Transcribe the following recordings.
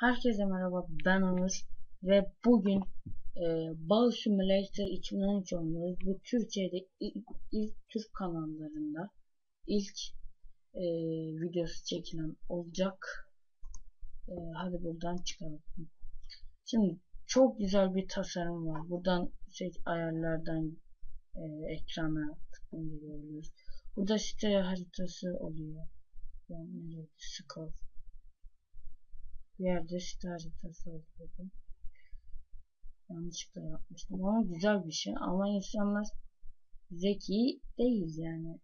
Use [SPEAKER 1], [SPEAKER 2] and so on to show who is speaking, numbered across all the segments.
[SPEAKER 1] Herkese merhaba ben Onur ve bugün e, Bal Simulator 2013 oynuyoruz. Bu Türkiye'de ilk, ilk Türk kanallarında ilk e, videosu çekilen olacak. E, hadi buradan çıkalım. Şimdi çok güzel bir tasarım var. Buradan şey, ayarlardan e, ekrana tıklayınca görüyoruz. Burada site haritası oluyor. Yani nereye? Bir yerde site haritası oluyordu. Yanlışlıkla yapmıştım ama güzel bir şey. Ama insanlar zeki değil yani.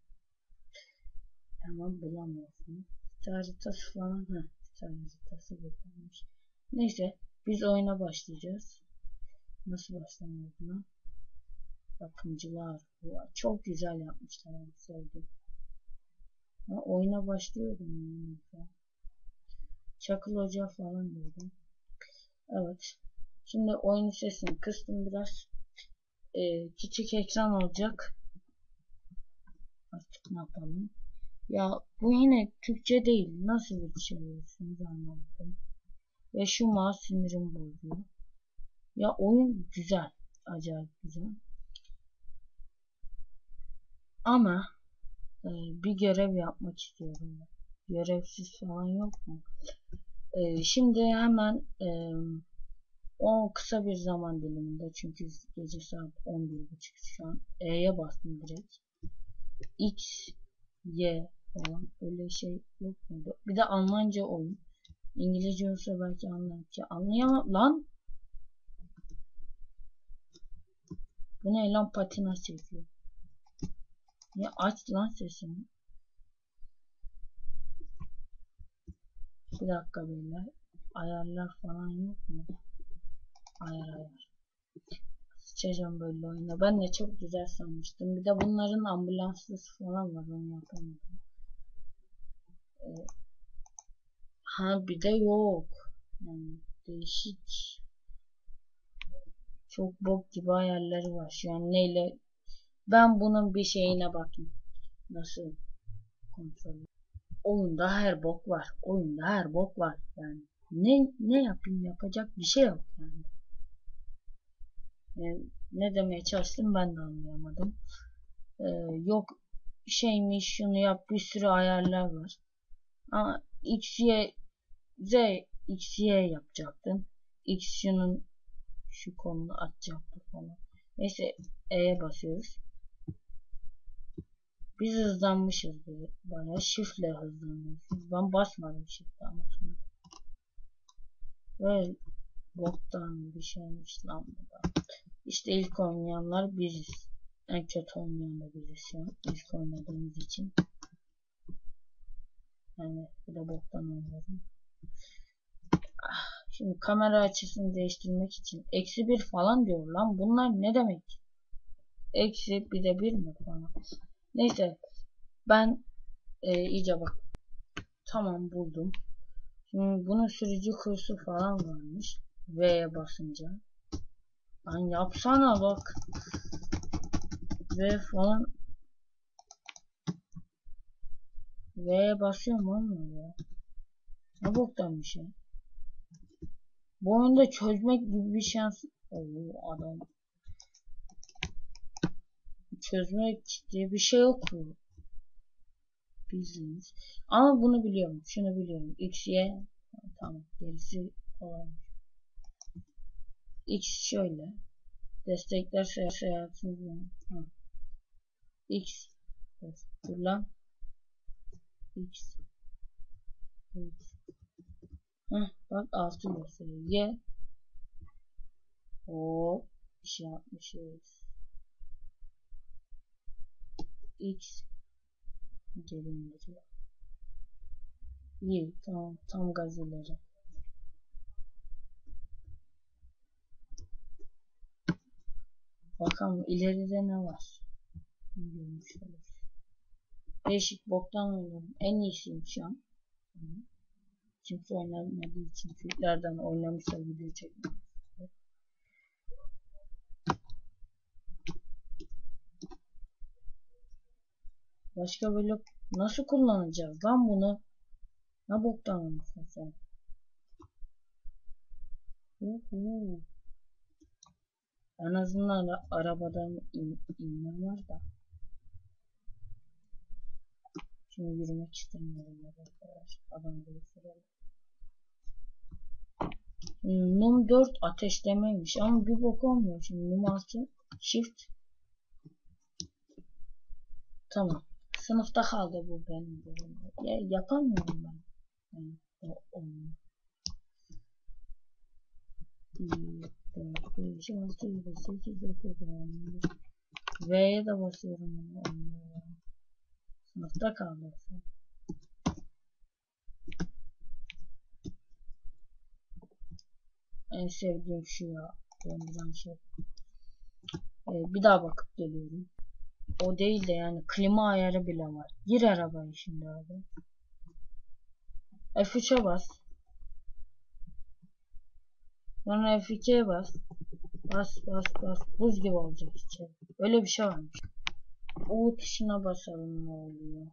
[SPEAKER 1] Ama bulamıyorsun. Site haritası falan. Heh, site haritası bulunmuş. Neyse biz oyuna başlayacağız. Nasıl başlanıyor buna? Bakımcılar. Çok güzel yapmışlar. Sevdim. Ha, oyuna başlıyorum. Yani. Çakıl Hoca falan gördüm. Evet. Şimdi oyun sesini kıstım biraz. Ee, küçük ekran olacak. Artık ne yapalım. Ya bu yine Türkçe değil. Nasıl bir şey yapıyorsunuz anlamadım. Ve şu mouse sinirim bozuyor. Ya oyun güzel. Acayip güzel. Ama e, bir görev yapmak istiyorum. Görevsiz falan yok mu? Ee, şimdi hemen e, o kısa bir zaman diliminde çünkü gece saat 11.30 şu an E'ye bastım direkt. X, Y falan öyle şey yok muydu? Bir de Almanca oyun. İngilizce olsa belki anlayacağım. Anlayamam lan. Bu ne lan patina çekiyor. Ya aç lan sesini. Bir dakika beyler. Ayarlar falan yok mu? Ayar ayar. Sıçacağım böyle oyuna. Ben de çok güzel sanmıştım. Bir de bunların ambulanslısı falan var. Onu yapamadım. Ee, ha bir de yok. Yani değişik. Çok bok gibi ayarları var. Şu an neyle ben bunun bir şeyine bakayım. Nasıl kontrol oyunda her bok var. Oyunda her bok var. Yani ne ne yapayım yapacak bir şey yok yani. yani ne demeye çalıştım ben de anlayamadım. Ee, yok şeymiş şunu yap bir sürü ayarlar var. Ama X, Y, Z, X, Y yapacaktın. X şunun şu konunu açacaktı falan. Neyse E'ye basıyoruz. Biz hızlanmışız bayağı. Shift'le hızlanıyoruz. Ben basmadım shift'e ama şimdi. Ve boktan bir şeymiş lan bu da. İşte ilk oynayanlar biziz. En kötü oynayan da biziz an. İlk oynadığımız için. Yani bir de boktan oynuyorum. Ah, şimdi kamera açısını değiştirmek için eksi bir falan diyor lan. Bunlar ne demek? Eksi bir de bir mi falan. Neyse ben e, iyice bak. Tamam buldum. Şimdi bunun sürücü kursu falan varmış. V'ye basınca. Lan yapsana bak. V falan. V'ye basıyorum olmuyor ya. Ne boktan bir şey. Bu oyunda çözmek gibi bir şans. Oo adam çözmek diye bir şey yok mu? Bildiğiniz. Ama bunu biliyorum. Şunu biliyorum. X, Y. Tamam. Gerisi kolay. X şöyle. Destekler seyahat seyahatiniz. Ha. X. Dur lan. X. X. Heh, bak altı gösteriyor. Y. O bir şey yapmışız. X indiriyor. İyi tamam tam gaz ileri. Bakalım ileride ne var? Değişik boktan oynuyorum. En iyisiyim şu an. Kimse oynamadığı için Türklerden oynamışsa video çekmek. Başka böyle nasıl kullanacağız lan bunu? Ne boktan olmuşsun sen? Uhu. En azından ara- arabadan in, inme var da. Şimdi yürümek istemiyorum arkadaşlar. Adam gibi sürelim. Hmm, Num 4 ateşlemeymiş ama bir bok olmuyor. Şimdi num 6 shift. Tamam. Sınıfta kaldı bu benim durumda. Ya, yapamıyorum ben. Yani, o, olmuyor. 1, 4, 5, 6, 7, 8, 9, 10. V'ye de basıyorum. Sınıfta kaldı. En sevdiğim şu ya. Şey. Ee, bir daha bakıp geliyorum. O değil de yani klima ayarı bile var. Gir arabaya şimdi abi. F3'e bas. Sonra F2'ye bas. Bas bas bas. Buz gibi olacak içeri. Öyle bir şey varmış. U tuşuna basalım ne oluyor.